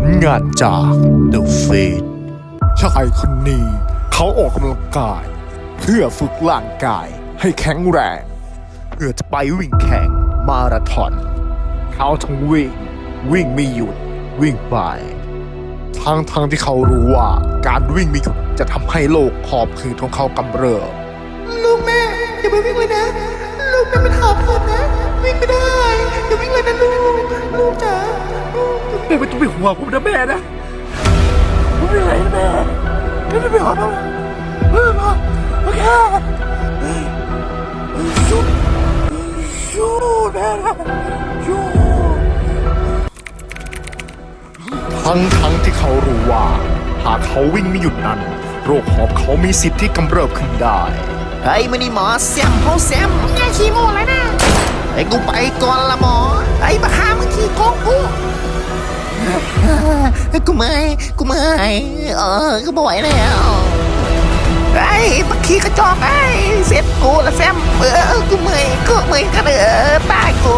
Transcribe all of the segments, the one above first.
ลงานจาก The Fate ชายคนนี้เขาออกกำลังกาย เพื่อฝึกร่างกายให้แข็งแรงเพื่อจะไปวิ่งแข่งมาราธอนเขาทั้งวิ่ง วิ่งไม่หยุด วิ่งไปทั้งทั้งที่เขารู้ว่าการวิ่งไม่หยุดจะทำให้โรคหอบหืดของเขากำเริบลูกแม่อย่าไปวิ่งเลยนะ ลูกแม่เป็นหอบหืดนะ วิ่งไม่ได้อย่าวิ่งเลยนะลูก ลูกจ๋าลูกแม่ไม่ต้องไปห่วงผมนะแม่นะผมไม่ไหวนะแม่ไม่ต้องไปห่วงนะเออมาโอเคชูชูแม่นะชูทั้งทั้งที่เขารู้ว่า หากเขาวิ่งไม่หยุดนั้น โรคหอบเขามีสิทธิ์ที่กำเริบขึ้นได้เฮ้ยมันนี่หมอแซมเขาแซมอย่าขี้โม่เลยนะไอ้กูไปก่อนละหมอไอ้บ้ามึงขี้โกงกู กูไม่ กูไม่ เออกูไม่ไหวแล้วไอ้บักขี้กระจอกไอ้เสร็จกูละแซมเออกูเมื่อยกูเมื่อยกันเออตายกู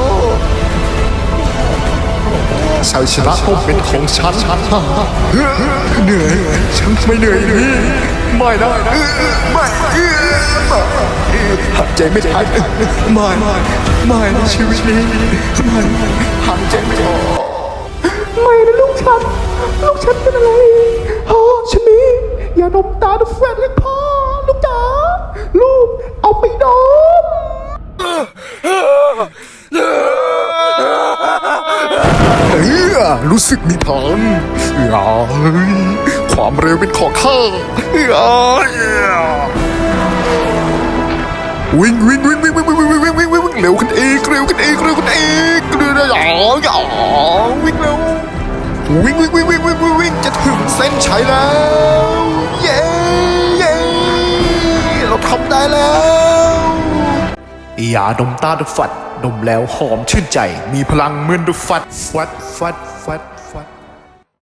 ชัยชนะต้องเป็นของฉันเหนื่อยฉันไม่เหนื่อยนี่ไม่นะไม่หายใจไม่ทันไม่ไม่ในชีวิตนี้ไม่หายใจไม่ออกไม่นะลูกฉัน ลูกฉันเป็นอะไรพ่อฉันมีอย่านมตาดูแฟนเลยพ่อลูกจ๋าลูกเอาไปดมเฮ้ยรู้สึกมีพลังเฮ้ยความเร็วเป็นของข้าเฮ้ยวิ่งวิ่งวิ่งวิ่งวิ่งวิ่งวิ่งวิ่งวิ่งวิ่งเร็วขึ้นอีกเร็วขึ้นอีกเร็วขึ้นอีกเร็วๆอย่าอย่าวิ่งเร็ว วิ่งวิ่งวิ่งวิ่งวิ่งวิ่งจะถึงเส้นชัยแล้ว เย้เย้เราทำได้แล้วยาดมตาดฟัดดมแล้วหอมชื่นใจ มีพลังเหมือนดฟัดฟัดฟัดฟัด